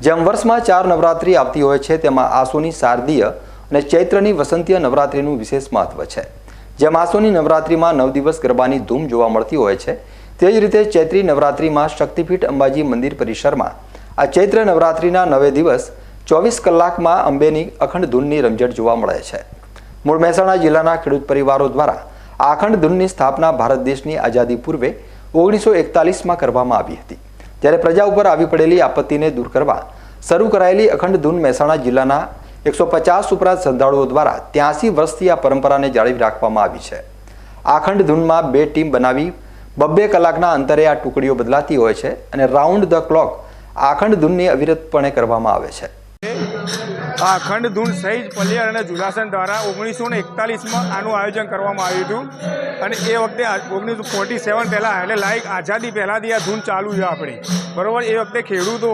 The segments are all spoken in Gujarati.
જેમ વર્ષમાં ચાર નવરાત્રિ આવતી હોય છે, તેમાં આસોની શારદીય અને ચૈત્રની વસંતીય નવરાત્રિનું વિશેષ મહત્વ છે. જેમ આસોની નવરાત્રિમાં નવ દિવસ ગરબાની ધૂમ જોવા મળતી હોય છે, તે જ રીતે ચૈત્રી નવરાત્રિમાં શક્તિપીઠ અંબાજી મંદિર પરિસરમાં આ ચૈત્ર નવરાત્રિના નવે દિવસ ચોવીસ કલાકમાં અંબેની અખંડ ધૂનની રમઝટ જોવા મળે છે. મૂળ મહેસાણા જિલ્લાના ખેડૂત પરિવારો દ્વારા આ અખંડ ધૂનની સ્થાપના ભારત દેશની આઝાદી પૂર્વે ઓગણીસો એકતાલીસમાં કરવામાં આવી હતી. જ્યારે પ્રજા ઉપર આવી પડેલી આપત્તિને દૂર કરવા શરૂ કરાયેલી અખંડ ધૂન મહેસાણા જિલ્લાના એકસો પચાસ ઉપરાંત શ્રદ્ધાળુઓ દ્વારા ત્યાંસી વર્ષથી આ પરંપરાને જાળવી રાખવામાં આવી છે. આ અખંડ ધૂનમાં બે ટીમ બનાવી બબ્બે કલાકના અંતરે આ ટુકડીઓ બદલાતી હોય છે અને રાઉન્ડ ધ ક્લોક આ ધૂનની અવિરતપણે કરવામાં આવે છે. આ અખંડ ધૂન સહિત પલિયર અને જુલાસન દ્વારા ઓગણીસો ને એકતાલીસમાં આનું આયોજન કરવામાં આવ્યું હતું. અને એ વખતે ઓગણીસો ફોર્ટી સેવન પહેલાં એટલે લાઈક આઝાદી પહેલાંથી આ ધૂન ચાલુ છે આપણી. બરાબર, એ વખતે ખેડૂતો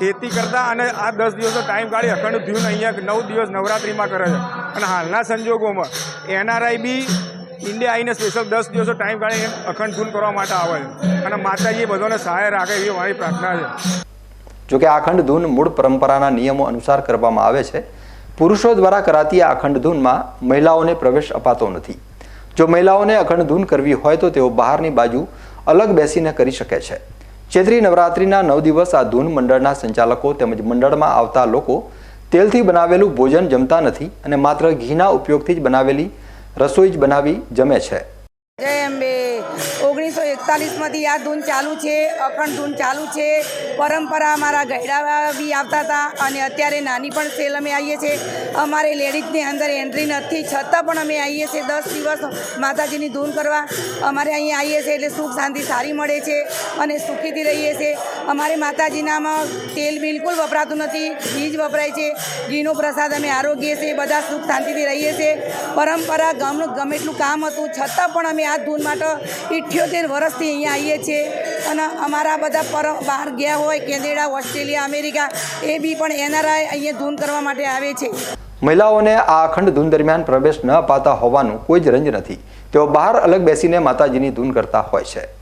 ખેતી કરતા અને આ દસ દિવસનો ટાઈમ કાઢી અખંડ ધૂન અહીંયા નવ દિવસ નવરાત્રિમાં કરે છે. અને હાલના સંજોગોમાં એનઆરઆઈ બી ઇન્ડિયા આવીને સ્પેશિયલ દસ દિવસો ટાઈમ કાઢીને અખંડ ધૂન કરવા માટે આવે છે. અને માતાજી બધાને સહાય રાખે એવી મારી પ્રાર્થના છે. જોકે આ અખંડ ધૂન મૂળ પરંપરાના નિયમો અનુસાર કરવામાં આવે છે, પુરુષો દ્વારા કરાતી આ અખંડ ધૂનમાં મહિલાઓને પ્રવેશ અપાતો નથી. જો મહિલાઓને અખંડ ધૂન કરવી હોય તો તેઓ બહારની બાજુ અલગ બેસીને કરી શકે છે. ચૈત્રી નવરાત્રિના નવ દિવસ આ ધૂન મંડળના સંચાલકો તેમજ મંડળમાં આવતા લોકો તેલથી બનાવેલું ભોજન જમતા નથી અને માત્ર ઘીના ઉપયોગથી જ બનાવેલી રસોઈ જ બનાવી જમે છે. જય અંબે. એકતાલીસમાંથી આ ધૂન ચાલુ છે, અખંડ ધૂન ચાલુ છે. પરંપરા અમારા ગયડા બી આવતા હતા અને અત્યારે નાની પણ સેલ અમે આવીએ છીએ. અમારે લેડીઝની અંદર એન્ટ્રી નથી, છતાં પણ અમે આવીએ છીએ દસ દિવસ માતાજીની ધૂન કરવા. અમારે અહીંયા આવીએ છીએ એટલે સુખ, શાંતિ સારી મળે છે અને સુખીથી રહીએ છીએ. અમારે માતાજીનામાં તેલ બિલકુલ વપરાતું નથી, ઘી જ વપરાય છે. ઘીનો પ્રસાદ અમે આરોગ્ય છે, બધા સુખ શાંતિથી રહીએ છીએ. પરંપરા ગમનું ગમે એટલું કામ હતું, છતાં પણ અમે આ ધૂન માટે ઇઠ્યોતેર વર્ષથી અહીંયા આવીએ છીએ. અને અમારા બધા પર બહાર ગયા હોય, કેનેડા, ઓસ્ટ્રેલિયા, અમેરિકા, એ બી પણ એનઆરઆઈ અહીંયા ધૂન કરવા માટે આવે છે. મહિલાઓને આ અખંડ ધૂન દરમિયાન પ્રવેશ ન અપાતા હોવાનું કોઈ જ રંજ નથી. તેઓ બહાર અલગ બેસીને માતાજીની ધૂન કરતા હોય છે.